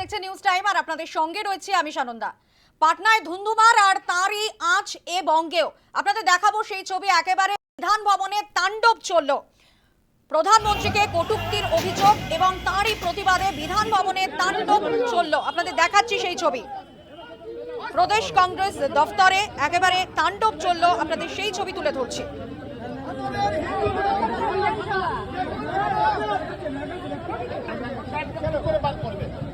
দেখছে news time আর আপনাদের সঙ্গে রয়েছে আমি সানন্দা পাটনায় ধুন্ধুমার আর তারই আঁচ এ বঙ্গেও আপনাদের দেখাবো সেই ছবি একেবারে বিধান ভবনে তাণ্ডব চলল প্রধানমন্ত্রীকে কটূক্তির অভিযোগ এবং তারই প্রতিবাদে বিধান ভবনে তাণ্ডব চলল আপনাদের দেখাচ্ছি সেই ছবি প্রদেশ কংগ্রেস দফতরে একেবারে তাণ্ডব চলল আপনাদের সেই ছবি তুলে ধরছি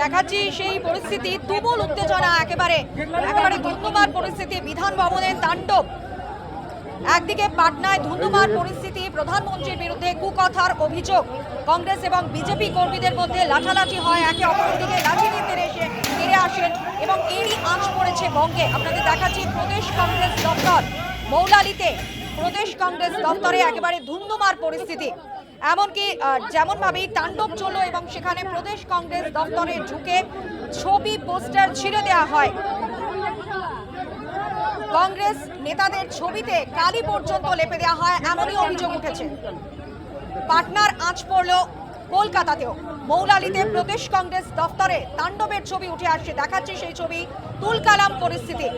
দেখাচ্ছি সেই পরিস্থিতি, তুমুল উত্তেজনা একেবারে একেবারে ধুন্ধুমার পরিস্থিতি, বিধান ভবনের তাণ্ডব। একদিকে পাটনায় ধুন্ধুমার পরিস্থিতি, প্রধানমন্ত্রীর বিরুদ্ধে কুকথার অভিযোগ। কংগ্রেস এবং বিজেপি কর্মীদের মধ্যে লাঠালাঠি হয়, একে অপরের দিকে নিয়ে এসে ফিরে আসেন এবং এরই আঁচ পড়েছে বঙ্গে। আপনাদের দেখাচ্ছি প্রদেশ কংগ্রেস দপ্তর। মৌলালিতে প্রদেশ কংগ্রেস দপ্তরে একেবারে ধুন্ধুমার পরিস্থিতি। এমনকি যেমনভাবেই তাণ্ডব চলল এবং সেখানে প্রদেশ কংগ্রেস দপ্তরে ঢুকে ছবি, পোস্টার ছিঁড়ে দেওয়া হয়। কংগ্রেস নেতাদের ছবিতে কালি পর্যন্ত লেপে দেওয়া হয়, এমনই অভিযোগ উঠেছে। পাটনার আঁচ পড়ল কলকাতাতেও। মৌলালিতে প্রদেশ কংগ্রেস দফতরে তাণ্ডবের ছবি উঠে আসছে, দেখাচ্ছে সেই ছবি। তুলকালাম পরিস্থিতি।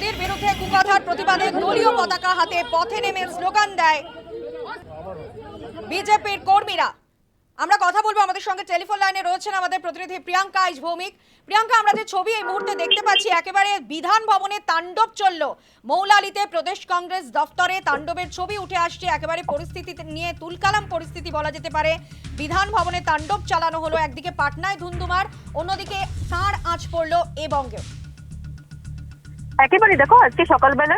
মোদীর বিরুদ্ধে কুকথার প্রতিবাদে দলীয় পতাকা হাতে পথে নেমে স্লোগান দেয় বিজেপির কর্মীরা। আমরা কথা বলব আমাদের সঙ্গে টেলিফোন লাইনে রয়েছেন আমাদের প্রতিনিধি প্রিয়াঙ্কা আইজ ভৌমিক প্রিয়াঙ্কা, আমরা যে ছবি এই মুহূর্তে দেখতে পাচ্ছি, একেবারে বিধান ভবনে তাণ্ডব চলল। মৌলালিতে প্রদেশ কংগ্রেস দফতরে তাণ্ডবের ছবি উঠে আসছে, একেবারে পরিস্থিতি নিয়ে তুলকালাম পরিস্থিতি বলা যেতে পারে। বিধান ভবনে তাণ্ডব চালানো হলো, একদিকে পাটনায় ধুন্ধুমার, অন্যদিকে তাঁর আঁচ পড়ল এ বঙ্গেও একেবারে দেখো, আজকে সকালবেলা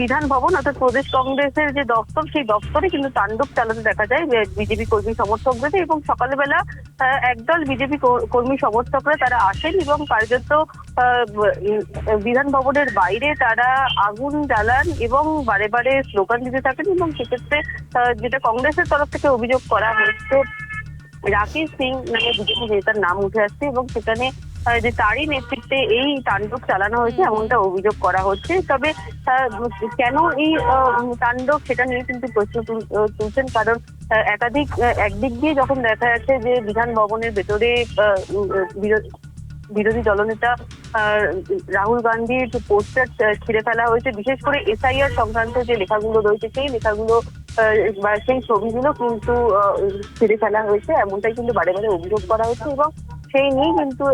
বিধান ভবন অর্থাৎ প্রদেশ কংগ্রেসের যে দপ্তর, সেই দপ্তরে কিন্তু তাণ্ডব চালাতে দেখা যায় বিজেপি কর্মী সমর্থকদের এবং সকালবেলা একদল বিজেপি কর্মী সমর্থকরা তারা আসেন এবং কার্যত বিধান ভবনের বাইরে তারা আগুন জ্বালান এবং বারে বারে স্লোগান দিতে থাকেন এবং সেক্ষেত্রে যেটা কংগ্রেসের তরফ থেকে অভিযোগ করা হয়েছে, রাকেশ সিং নামে বিজেপি নেতার নাম উঠে আসছে এবং সেখানে যে তারই নেতৃত্বে এই তাণ্ডব চালানো হয়েছে, এমনটা অভিযোগ করা হচ্ছে। তবে কেন এই তাণ্ডব সেটা নিয়ে কিন্তু প্রশ্ন তুলছেন? কারণ একাধিক একদিক দিয়ে যখন দেখা যাচ্ছে যে বিধান ভবনের ভেতরে বিরোধী দলনেতা রাহুল গান্ধীর পোস্টার ছিঁড়ে ফেলা হয়েছে, বিশেষ করে এসআইআর সংক্রান্ত যে লেখাগুলো রয়েছে, সেই লেখাগুলো বা সেই ছবিগুলো কিন্তু ছিঁড়ে ফেলা হয়েছে। এমনটাই কিন্তু বারে বারে অভিযোগ করা হয়েছে এবং সেই নিয়ে কিন্তু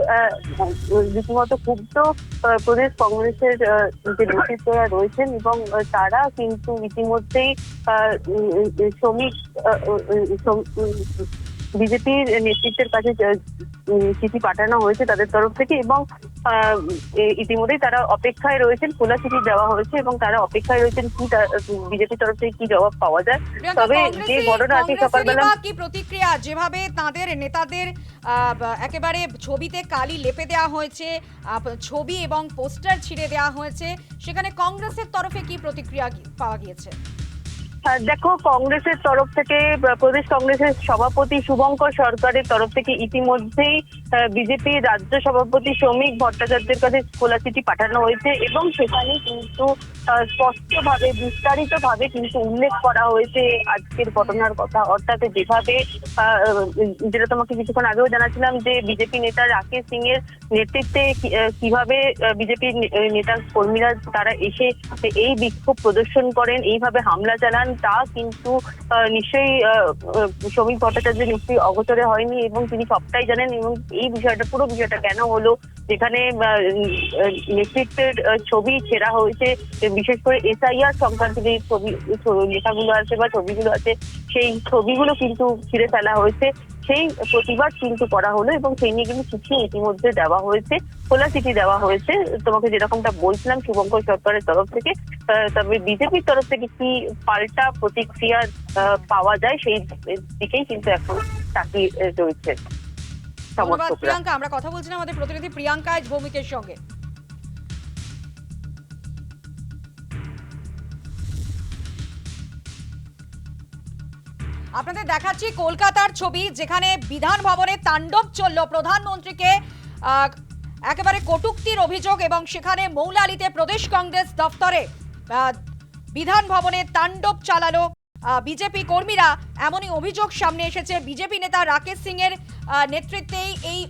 রীতিমতো ক্ষুব্ধ প্রদেশ কংগ্রেসের যে নেতৃত্বরা রয়েছেন এবং তারা কিন্তু ইতিমধ্যেই শ্রমিক বিজেপির নেতৃত্বের কাছে চিঠি পাঠানো হয়েছে তাদের তরফ থেকে এবং ইতিমধ্যেই তারা অপেক্ষায় রয়েছেন খোলা চিঠি দেওয়া হয়েছে এবং তারা অপেক্ষায় রয়েছেন কি বিজেপির তরফ থেকে কি জবাব পাওয়া যায়। তবে যে ঘটনা আজকে সকালবেলা কি প্রতিক্রিয়া? যেভাবে তাদের নেতাদের আহ, একেবারে ছবিতে কালি লেপে দেওয়া হয়েছে ছবি এবং পোস্টার ছিঁড়ে দেওয়া হয়েছে সেখানে কংগ্রেসের তরফে কি প্রতিক্রিয়া পাওয়া গিয়েছে? দেখো, কংগ্রেসের তরফ থেকে প্রদেশ কংগ্রেসের সভাপতি শুভঙ্কর সরকারের তরফ থেকে ইতিমধ্যেই বিজেপি রাজ্য সভাপতি শ্রমিক ভট্টাচার্যের কাছে খোলা চিঠি পাঠানো হয়েছে এবং সেখানে কিন্তু স্পষ্টভাবে বিস্তারিত ভাবে কিন্তু উল্লেখ করা হয়েছে আজকের ঘটনার কথা। অর্থাৎ যেভাবে যেটা তোমাকে কিছুক্ষণ আগেও জানাচ্ছিলাম যে বিজেপি নেতা রাকেশ সিং এর নেতৃত্বে কীভাবে বিজেপি নেতা কর্মীরা, তারা এসে এই বিক্ষোভ প্রদর্শন করেন, এইভাবে হামলা চালান। তা কিন্তু নিশ্চয়ই শ্রমিক ভট্টাচার্য নিশ্চয়ই অগোচরে হয়নি এবং তিনি সবটাই জানেন এবং এই বিষয়টা, পুরো বিষয়টা কেন হলো? যেখানে নেতৃত্বের ছবি ছেঁড়া হয়েছে, বিশেষ করে এসআইআর সংক্রান্ত যে ছবি, লেখাগুলো আছে বা ছবিগুলো আছে, সেই ছবিগুলো কিন্তু ছিঁড়ে ফেলা হয়েছে। সেই প্রতিবাদ কিন্তু করা হলো এবং সেই নিয়ে কিন্তু চিঠি ইতিমধ্যে দেওয়া হয়েছে খোলা চিঠি দেওয়া হয়েছে। তোমাকে যেরকমটা বলছিলাম শুভঙ্কর সরকারের তরফ থেকে তবে বিজেপির তরফ থেকে কি পাল্টা প্রতিক্রিয়া পাওয়া যায় সেই দিকেই কিন্তু এখন তাকিয়ে রয়েছে। ধন্যবাদ প্রিয়াঙ্কা। আমরা কথা বলছিলাম আমাদের প্রতিনিধি প্রিয়াঙ্কা ভৌমিকের সঙ্গে। আপনাদের দেখাচ্ছি কলকাতার ছবি, যেখানে বিধান ভবনে তাণ্ডব চলল। প্রধানমন্ত্রীকে একেবারে কটূক্তির অভিযোগ এবং সেখানে মৌলালিতে প্রদেশ কংগ্রেস দফতরে বিধান ভবনে তাণ্ডব চালালো। বিজেপি কর্মীরা এমনই অভিযোগ সামনে এসেছে। বিজেপি নেতা রাকেশ সিং এর নেতৃত্বেই এই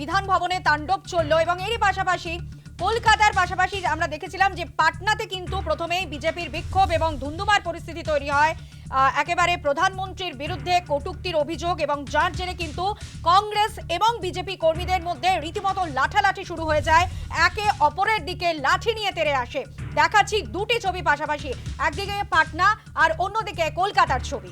বিধান ভবনে তাণ্ডব চলল এবং এরই পাশাপাশি কলকাতার পাশাপাশি আমরা দেখেছিলাম যে পাটনাতে কিন্তু প্রথমেই বিজেপির বিক্ষোভ এবং ধুন্ধুমার পরিস্থিতি তৈরি হয়। একেবারে প্রধানমন্ত্রীর বিরুদ্ধে কটুক্তির অভিযোগ এবং যার জেরে কিন্তু কংগ্রেস এবং বিজেপি কর্মীদের মধ্যে রীতিমতো লাঠালাঠি শুরু হয়ে যায়। একে অপরের দিকে লাঠি নিয়ে তেরে আসে। দেখাচ্ছি দুটি ছবি পাশাপাশি, একদিকে পাটনা আর অন্যদিকে কলকাতার ছবি।